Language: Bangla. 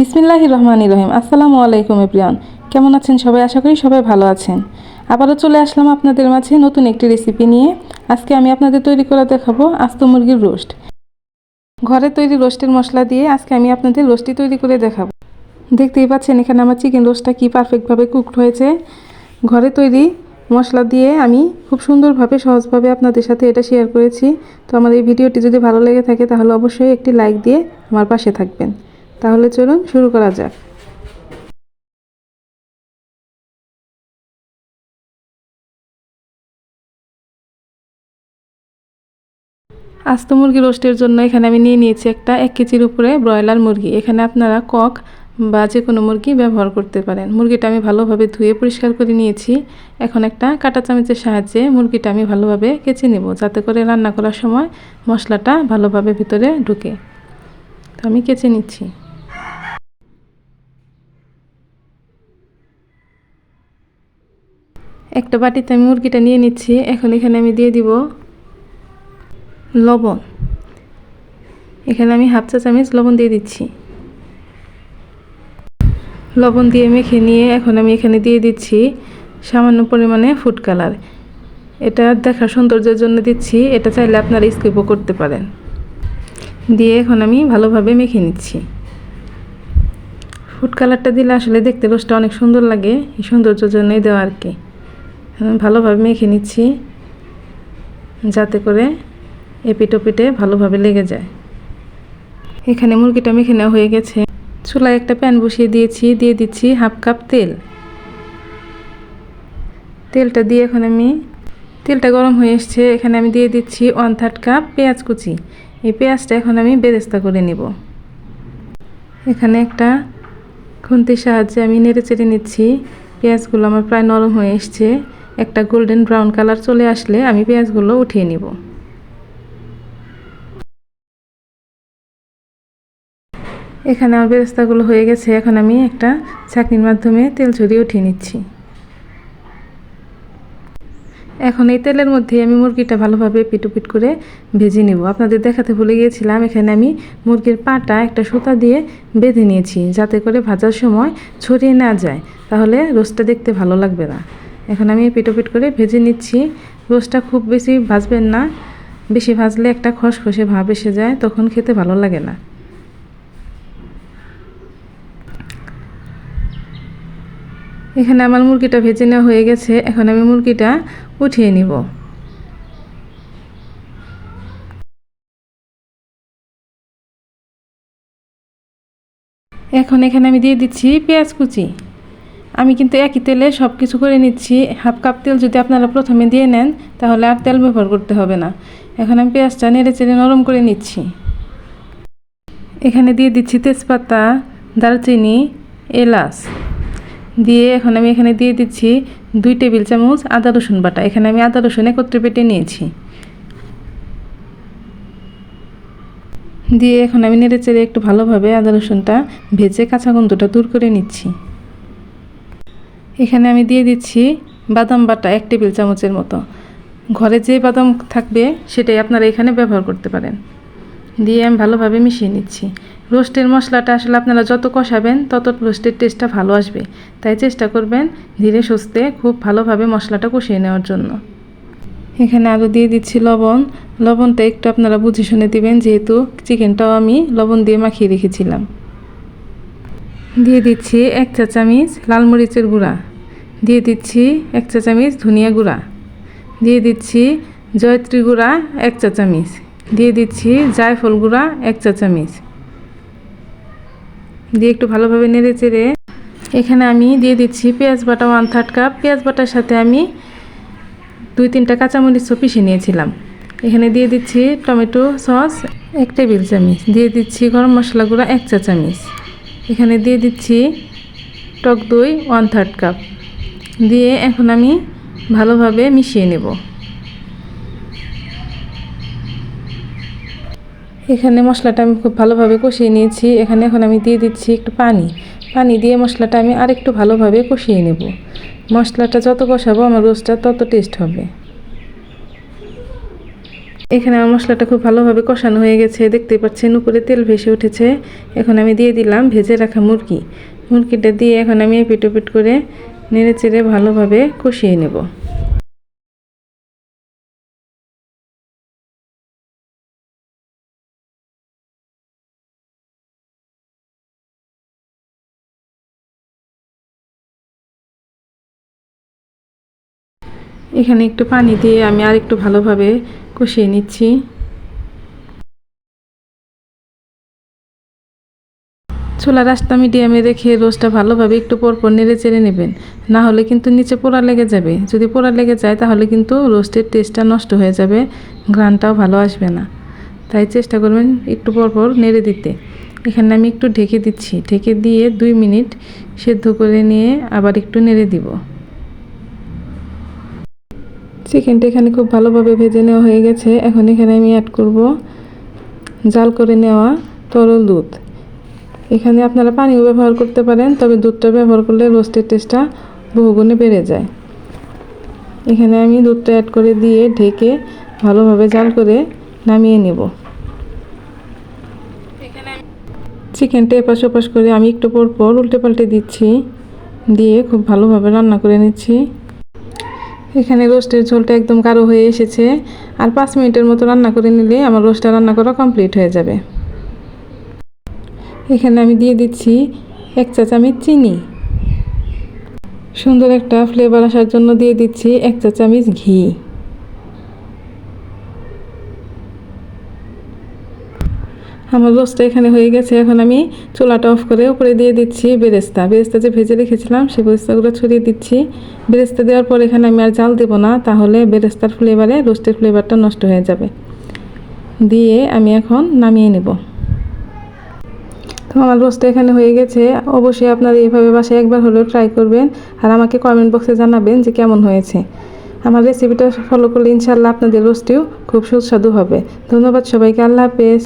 বিসমিল্লাহ রহমান রহিম। আসসালামু আলাইকুম এপ্রিয়ান কেমন আছেন সবাই? আশা করি সবাই ভালো আছেন। আবারও চলে আসলাম আপনাদের মাঝে নতুন একটি রেসিপি নিয়ে। আজকে আমি আপনাদের তৈরি করে দেখাবো আস্ত মুরগির রোস্ট। ঘরে তৈরি রোস্টের মশলা দিয়ে আজকে আমি আপনাদের রোস্টটি তৈরি করে দেখাবো। দেখতেই পাচ্ছেন এখানে আমার চিকেন রোস্টটা কি পারফেক্টভাবে কুকড হয়েছে। ঘরে তৈরি মশলা দিয়ে আমি খুব সুন্দরভাবে, সহজভাবে আপনাদের সাথে এটা শেয়ার করেছি। তো আমার এই ভিডিওটি যদি ভালো লেগে থাকে, তাহলে অবশ্যই একটি লাইক দিয়ে আমার পাশে থাকবেন। তাহলে চলুন শুরু করা যাক। আস্ত মুরগি রোস্টের জন্য এখানে আমি নিয়ে নিয়েছি একটা এক কেজির উপরে ব্রয়লার মুরগি। এখানে আপনারা কক বা যে কোনো মুরগি ব্যবহার করতে পারেন। মুরগিটা আমি ভালোভাবে ধুয়ে পরিষ্কার করে নিয়েছি। এখন একটা কাঁটা চামচের সাহায্যে মুরগিটা আমি ভালোভাবে কেচে নেব, যাতে করে রান্না করার সময় মশলাটা ভালোভাবে ভিতরে ঢুকে। তো আমি কেচে নিচ্ছি। একটা বাটিতে আমি মুরগিটা নিয়ে নিচ্ছি। এখন এখানে আমি দিয়ে দিব লবণ। এখানে আমি হাফ চা চামচ লবণ দিয়ে দিচ্ছি। লবণ দিয়ে মেখে নিয়ে এখন আমি এখানে দিয়ে দিচ্ছি সামান্য পরিমাণে ফুড কালার এটা দেখার সৌন্দর্যের জন্য দিচ্ছি। এটা চাইলে আপনারা স্কিপও করতে পারেন। দিয়ে এখন আমি ভালোভাবে মেখে নিচ্ছি। ফুড কালারটা দিলে আসলে দেখতে রোজটা অনেক সুন্দর লাগে। এই সৌন্দর্যের জন্যই দেওয়া আর কি। ভালোভাবে মেখে নিচ্ছি, যাতে করে এপিটোপিটে ভালোভাবে লেগে যায়। এখানে মুরগিটা মেখে নেওয়া হয়ে গেছে। চুলায় একটা প্যান বসিয়ে দিয়েছি, দিয়ে দিচ্ছি হাফ কাপ তেল। তেলটা দিয়ে এখন আমি, তেলটা গরম হয়ে এসছে, এখানে আমি দিয়ে দিচ্ছি ওয়ান থার্ড কাপ পেঁয়াজ কুচি। এই পেঁয়াজটা এখন আমি বেরেস্তা করে নিব। এখানে একটা খুন্তির সাহায্যে আমি নেড়ে চেড়ে নিচ্ছি। পেঁয়াজগুলো আমার প্রায় নরম হয়ে এসছে। একটা গোল্ডেন ব্রাউন কালার চলে আসলে আমি পেঁয়াজগুলো উঠিয়ে নিব। এখানে আমার বেরেস্তাগুলো হয়ে গেছে, এখন আমি একটা ছাঁকনির মাধ্যমে তেল ছড়িয়ে উঠিয়ে নিচ্ছি। এখন এই তেলের মধ্যে আমি মুরগিটা ভালোভাবে পিটুপিট করে ভেজে নেব। আপনাদের দেখাতে ভুলে গিয়েছিলাম, এখানে আমি মুরগির পাটা একটা সুতা দিয়ে বেঁধে নিয়েছি, যাতে করে ভাজার সময় ছড়িয়ে না যায়। তাহলে রোস্টটা দেখতে ভালো লাগবে না। এখন আমি পিটোপিট করে ভেজে নিচ্ছি। রোস্টটা খুব বেশি ভাজবেন না। বেশি ভাজলে একটা খসখসে ভাব এসে যায়, তখন খেতে ভালো লাগে না। এখানে আমার মুরগিটা ভেজে নেওয়া হয়ে গেছে। এখন আমি মুরগিটা উঠিয়ে নিব। এখন এখানে আমি দিয়ে দিচ্ছি পেঁয়াজ কুচি। আমি কিন্তু একই তেলে সব কিছু করে নিচ্ছি। হাফ কাপ তেল যদি আপনারা প্রথমে দিয়ে নেন, তাহলে আর তেল ব্যবহার করতে হবে না। এখন আমি পেঁয়াজটা নেড়ে চেড়ে নরম করে নিচ্ছি। এখানে দিয়ে দিচ্ছি তেজপাতা, দারচিনি, এলাচ। দিয়ে এখন আমি এখানে দিয়ে দিচ্ছি দুই টেবিল চামচ আদা রসুন বাটা। এখানে আমি আদা রসুন একত্রে পেটে নিয়েছি। দিয়ে এখন আমি নেড়ে চেড়ে একটু ভালোভাবে আদা রসুনটা ভেজে কাঁচা গন্ধটা দূর করে নিচ্ছি। এখানে আমি দিয়ে দিচ্ছি বাদাম বাটা এক টেবিল চামচের মতো। ঘরে যে বাদাম থাকবে সেটাই আপনারা এখানে ব্যবহার করতে পারেন। দিয়ে আমি ভালোভাবে মিশিয়ে নিচ্ছি। রোস্টের মশলাটা আসলে আপনারা যত কষাবেন তত রোস্টের টেস্টটা ভালো আসবে। তাই চেষ্টা করবেন ধীরে সুস্থে খুব ভালোভাবে মশলাটা কষিয়ে নেওয়ার জন্য। এখানে আরও দিয়ে দিচ্ছি লবণ। লবণটা একটু আপনারা বুঝে শুনে দিবেন, যেহেতু চিকেনটাও আমি লবণ দিয়ে মাখিয়ে রেখেছিলাম। দিয়ে দিচ্ছি এক চা চামচ লাল মরিচের গুঁড়া। দিয়ে দিচ্ছি এক চা চামচ ধনিয়া গুঁড়া। দিয়ে দিচ্ছি জয়ত্রী গুঁড়া এক চা চামচ। দিয়ে দিচ্ছি জায়ফল গুঁড়া এক চা চামচ। দিয়ে একটু ভালোভাবে নেড়ে চেড়ে এখানে আমি দিয়ে দিচ্ছি পেঁয়াজ বাটা ওয়ান থার্ড কাপ পেঁয়াজ বাটার সাথে আমি দুই তিনটা কাঁচামরিচও পিষে নিয়েছিলাম। এখানে দিয়ে দিচ্ছি টমেটো সস এক টেবিল চামচ। দিয়ে দিচ্ছি গরম মশলা গুঁড়া এক চা চামচ। এখানে দিয়ে দিচ্ছি টক দই ওয়ান থার্ড কাপ দিয়ে এখন আমি ভালোভাবে মিশিয়ে নেব। এখানে মশলাটা আমি খুব ভালোভাবে কষিয়ে নিয়েছি। এখানে এখন আমি দিয়ে দিচ্ছি একটু পানি। পানি দিয়ে মশলাটা আমি আরেকটু ভালোভাবে কষিয়ে নেব। মশলাটা যত কষাবো আমার রোস্টটা তত টেস্ট হবে। এখানে আমার মশলাটা খুব ভালোভাবে কষানো হয়ে গেছে। দেখতে পাচ্ছেন, উপরে তেল ভেসে উঠেছে। এখন আমি দিয়ে দিলাম ভেজে রাখা মুরগি। মুরগিটা দিয়ে এখন আমি এপিট ওপিট করে নেড়ে চেড়ে ভালোভাবে কষিয়ে নেব। এখানে একটু পানি দিয়ে আমি আর একটু ভালোভাবে কষিয়ে নিচ্ছি। ছোলা রাস্তা মিডিয়ামে রেখে রোস্টটা ভালোভাবে একটু পরপর নেড়ে চেড়ে নেবেন। না হলে কিন্তু নিচে পোড়া লেগে যাবে। যদি পোড়া লেগে যায়, তাহলে কিন্তু রোস্টের টেস্টটা নষ্ট হয়ে যাবে। ঘ্রানটাও ভালো আসবে না। তাই চেষ্টা করবেন একটু পরপর নেড়ে দিতে। এখানে আমি একটু ঢেকে দিচ্ছি। ঢেকে দিয়ে দুই মিনিট সেদ্ধ করে নিয়ে আবার একটু নেড়ে দিব। চিকেনটা এখানে খুব ভালোভাবে ভেজে নেওয়া হয়ে গেছে। এখন এখানে আমি অ্যাড করব জাল করে নেওয়া তরল দুধ। এখানে আপনারা পানিও ব্যবহার করতে পারেন তবে দুধটা ব্যবহার করলে রোস্টের টেস্টটা বহুগুণে বেড়ে যায়। এখানে আমি দুধটা অ্যাড করে দিয়ে ঢেকে ভালোভাবে জাল করে নামিয়ে নেব। চিকেনটা এপাশ ওপাশ করে আমি একটু পর পর উল্টে পাল্টে দিচ্ছি দিয়ে খুব ভালোভাবে রান্না করে নিচ্ছি। এখানে রোস্টের ঝোলটা একদম গাঢ় হয়ে এসেছে। আর পাঁচ মিনিটের মতো রান্না করে নিলে আমার রোস্টটা রান্না করা কমপ্লিট হয়ে যাবে। এখানে আমি দিয়ে দিচ্ছি এক চা চামচ চিনি। সুন্দর একটা ফ্লেভার আসার জন্য দিয়ে দিচ্ছি এক চা চামচ ঘি। আমার রোস্টটা এখানে হয়ে গেছে। এখন আমি চুলাটা অফ করে উপরে দিয়ে দিচ্ছি বেরেস্তা। বেরেস্তা যে ভেজে রেখেছিলাম সেই বেরেস্তাগুলো ছড়িয়ে দিচ্ছি। বেরেস্তা দেওয়ার পর এখানে আমি আর জাল দেবো না, তাহলে বেরেস্তার ফ্লেভারে রোস্টের ফ্লেভারটা নষ্ট হয়ে যাবে। দিয়ে আমি এখন নামিয়ে নেব। তো আমার রোস্টটা এখানে হয়ে গেছে। অবশ্যই আপনারা এইভাবে বাসায় একবার হলেও ট্রাই করবেন আর আমাকে কমেন্ট বক্সে জানাবেন যে কেমন হয়েছে। আমার রেসিপিটা ফলো করলে ইনশাল্লাহ আপনাদের রোস্টটিও খুব সুস্বাদু হবে। ধন্যবাদ সবাইকে। আল্লাহ হাফেজ।